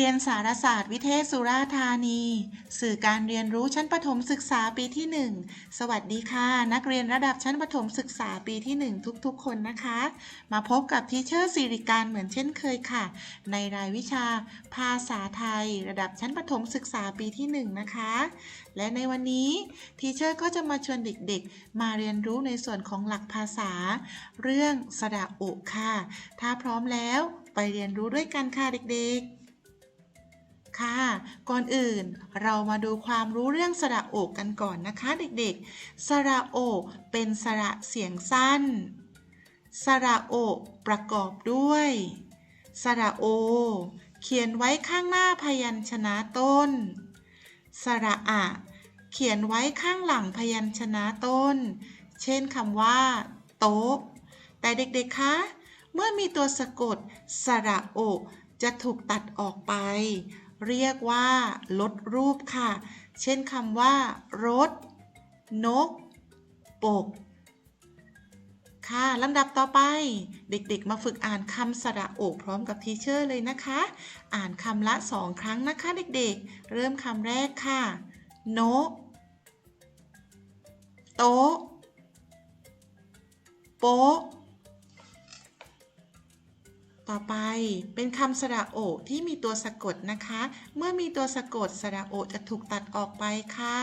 รียนสารศาสตร์วิเทศสุราธานี สื่อการเรียนรู้ชั้นประถมศึกษาปีที่ 1 สวัสดีค่ะ นักเรียนระดับชั้นประถมศึกษาปีที่ 1 ทุกๆ คนนะคะ มาพบกับทีเชอร์สิริการเหมือนเช่นเคยค่ะ ในรายวิชาภาษาไทย ระดับชั้นประถมศึกษาปีที่ 1 นะคะ และในวันนี้ทีเชอร์ก็จะมาชวนเด็กๆ มาเรียนรู้ในส่วนของหลักภาษา เรื่องสระอุค่ะ ถ้าพร้อมแล้วไปเรียนรู้ด้วยกันค่ะเด็กๆ ค่ะ ก่อนอื่นเรามาดูความรู้เรื่องสระโอกกันก่อนนะคะเด็กๆ สระโอกเป็นสระเสียงสั้น สระโอกประกอบด้วย สระโอ เขียนไว้ข้างหน้าพยัญชนะต้น สระอะ เขียนไว้ข้างหลังพยัญชนะต้น เช่นคำว่า โต๊ะ แต่เด็กๆ คะ เมื่อมีตัวสะกด สระโอจะถูกตัดออกไป เรียกว่า ลดรูปค่ะ เช่นคำว่ารถ นก ปก ค่ะลำดับต่อไป เด็กๆ มาฝึกอ่านคำสระโอกพร้อมกับทีเชอร์เลยนะคะ อ่านคำละสองครั้งนะคะ เด็กๆ เริ่มคำแรกค่ะ โนโต๊ะโป๊ะ ต่อไปเป็นคำสระโอที่มีตัวสะกดนะคะ เมื่อมีตัวสะกดสระโอจะถูกตัดออกไปค่ะ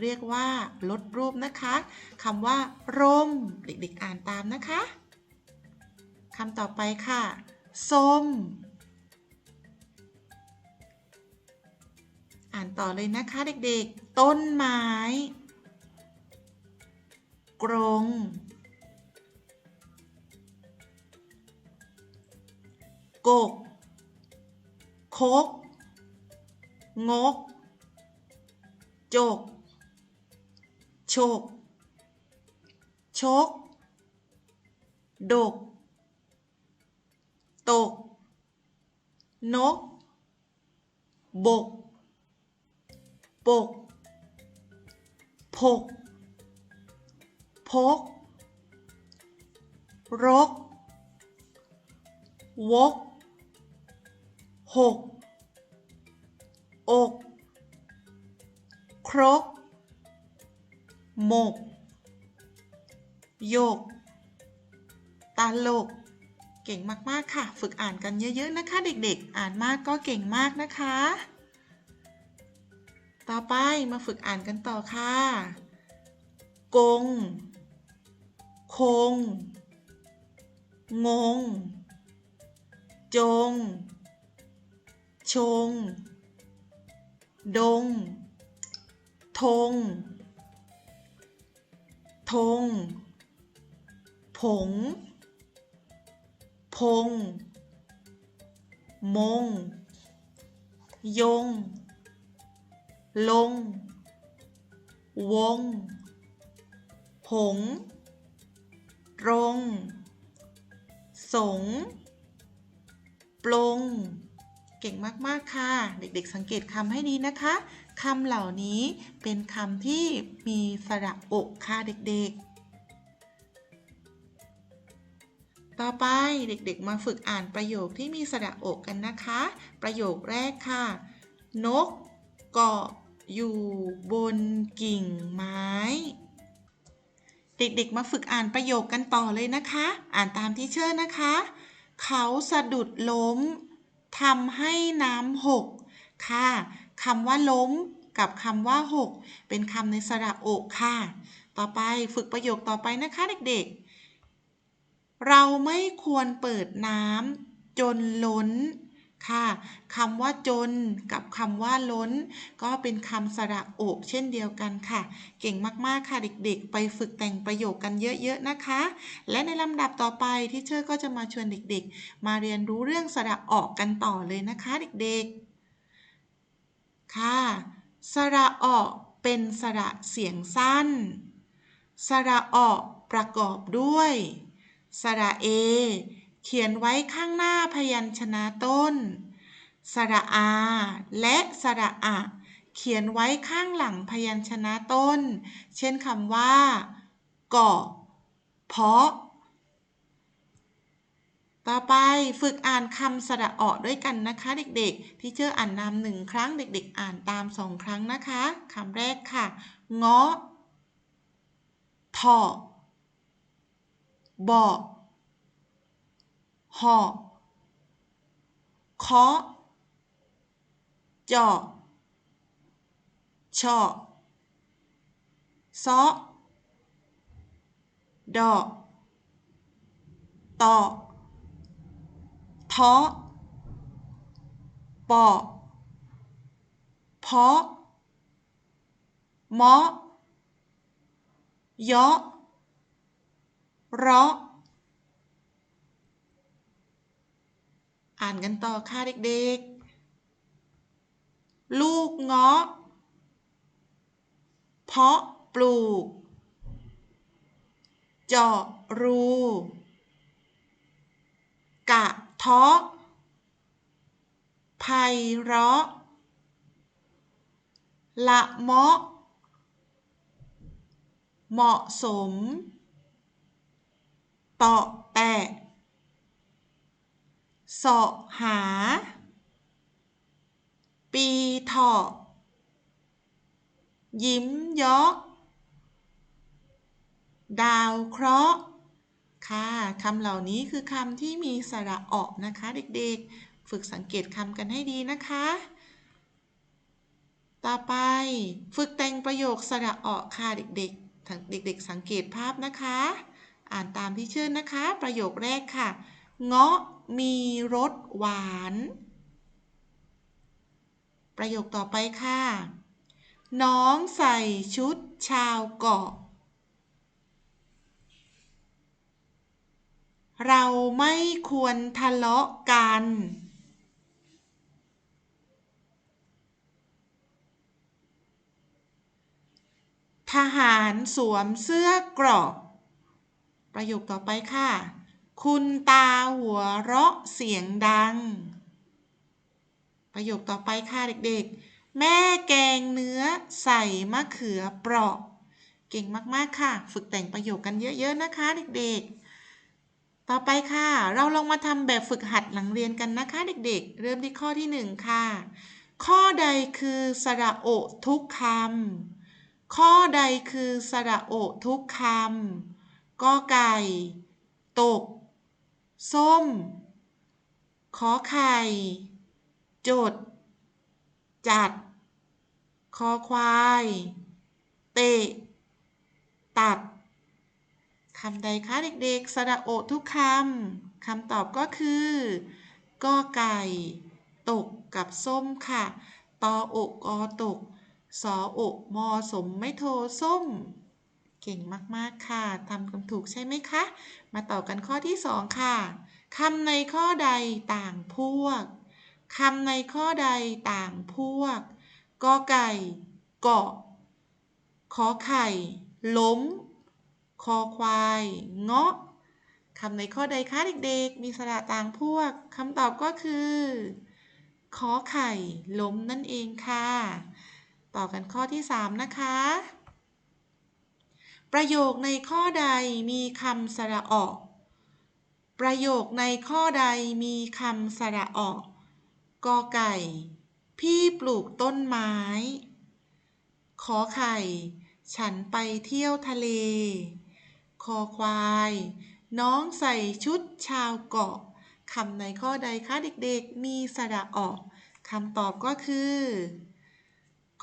เรียกว่าลดรูปนะคะคำว่าร่มเด็กๆอ่านตามนะคะคำต่อไปค่ะส้ม อ่านต่อเลยนะคะเด็กๆ ต้นไม้ กรง กกคกงก จก โชก ชก ดก ตก นก บก ปก พก พก รก วก หกอกครกหมกโยกตาลก เก่งมาก ๆ ค่ะ ฝึกอ่านกันเยอะ ๆ นะคะ เด็ก ๆ อ่านมากก็เก่งมากนะคะ ต่อไปมาฝึกอ่านกันต่อค่ะ กง คง งง จง ชง ดง ทง ทง ผง พง มง ยง ลง วง ผง รง สง ปลง เก่งมาก ๆ ค่ะ เด็ก ๆ สังเกตคำให้ดีนะคะคำเหล่านี้เป็นคำที่มีสระอกค่ะเด็ก ๆ ต่อไปเด็ก ๆ มาฝึกอ่านประโยคที่มีสระอกกันนะคะ ประโยคแรกค่ะ นกเกาะอยู่บนกิ่งไม้ เด็ก ๆ มาฝึกอ่านประโยคกันต่อเลยนะคะ อ่านตามที่เชื่อนะคะ เขาสะดุดล้ม ทำให้น้ำหกค่ะคำว่าล้มกับคำว่าหกเป็นคำในสระอกค่ะ ต่อไปฝึกประโยคต่อไปนะคะเด็กๆ เราไม่ควรเปิดน้ำจนล้น ค่ะคำว่าจนกับคำว่าล้น ก็เป็นคำสระอกเช่นเดียวกันค่ะ เก่งมากๆค่ะเด็กๆ ไปฝึกแต่งประโยคกันเยอะๆนะคะ และในลำดับต่อไปที่เชอร์ก็จะมาชวนเด็กๆ มาเรียนรู้เรื่องสระออกกันต่อเลยนะคะเด็กๆ ค่ะ สระออกเป็นสระเสียงสั้น สระออกประกอบด้วย สระเอ เขียนไว้ข้างหน้าพยัญชนะต้น สระอา และสระอะ เขียนไว้ข้างหลังพยัญชนะต้น เช่นคำว่าเกาะเพาะ ต่อไปฝึกอ่านคำสระออด้วยกันนะคะ เด็กๆ ที่เชออ่านนำหนึ่งครั้งเด็ก ๆ อ่านตามสองครั้งนะคะคำแรกค่ะเงาะทอบอก หอเคาะเจาะเฉาะซาะดอกตอท้อปอเพาะมาะเยาะเราะ อ่านกันต่อค่ะเด็กๆ ลูกเงาะ เพาะปลูก เจาะรู กะเทาะไพเราะ ละเมาะ เหมาะสมเตาะแตะ เสาะหา ปีเถาะยิ้มยาะดาวเคราะห์ ค่ะคำเหล่านี้คือคำที่มีสระออกนะคะ เด็กๆ ฝึกสังเกตคำกันให้ดีนะคะ ต่อไปฝึกแต่งประโยคสระออกค่ะเด็กๆทางเด็กๆ สังเกตภาพนะคะ อ่านตามที่เชื่อนะคะ ประโยคแรกค่ะ เงาะมีรสหวาน ประโยคต่อไปค่ะ น้องใส่ชุดชาวเกาะ เราไม่ควรทะเลาะกัน ทหารสวมเสื้อเกราะ ประโยคต่อไปค่ะ คุณตาหัวเราะเสียงดัง ประโยคต่อไปค่ะเด็กๆ แม่แกงเนื้อใส่มะเขือเปราะ เก่งมากๆค่ะ ฝึกแต่งประโยคกันเยอะๆนะคะเด็กๆ ต่อไปค่ะ เราลองมาทำแบบฝึกหัดหลังเรียนกันนะคะเด็กๆ เริ่มที่ข้อที่หนึ่งค่ะ ข้อใดคือสระโอทุกคำข้อใดคือสระโอทุกคำกอไก่ ตก ส้ม ขอไข่ จด จัด คอควาย เตะ ตัดคำใดคะเด็กๆ สระโอทุกคำ คำตอบก็คือกอไก่ ตกกับส้มค่ะ ตออกอตก สออกมอสมไม่โทส้ม เก่งมากๆค่ะทำกันถูกใช่ไหมคะ มาต่อกันข้อที่สองค่ะคำในข้อใดต่างพวกคำในข้อใดต่างพวกกอไก่ เกาะ ขอไข่ ล้ม คอควาย เงาะคำในข้อใดคะเด็กๆ มีสระต่างพวกคำตอบก็คือ ขอไข่ ล้มนั่นเองค่ะ ต่อกันข้อที่ 3 นะคะ ประโยคในข้อใดมีคำสระออก ประโยคในข้อใดมีคำสระออก กอไก่ พี่ปลูกต้นไม้ ขอไข่ ฉันไปเที่ยวทะเล คอควาย น้องใส่ชุดชาวเกาะคำในข้อใดคะเด็กๆ มีสระออกคำตอบก็คือ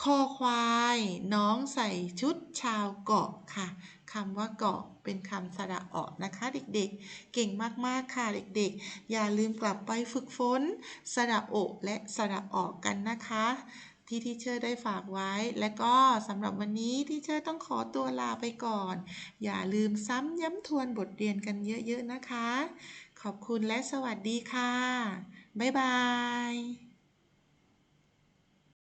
คอควาย น้องใส่ชุดชาวเกาะค่ะคำว่าเกาะเป็นคำสระออกนะคะ เด็กๆ เก่งมากๆค่ะเด็กๆ อย่าลืมกลับไปฝึกฝนสระโอและสระออกกันนะคะ ที่ที่เชอร์ได้ฝากไว้ และก็สำหรับวันนี้ที่เชอร์ต้องขอตัวลาไปก่อน อย่าลืมซ้ำย้ำทวนบทเรียนกันเยอะๆนะคะ ขอบคุณและสวัสดีค่ะ บ๊ายบาย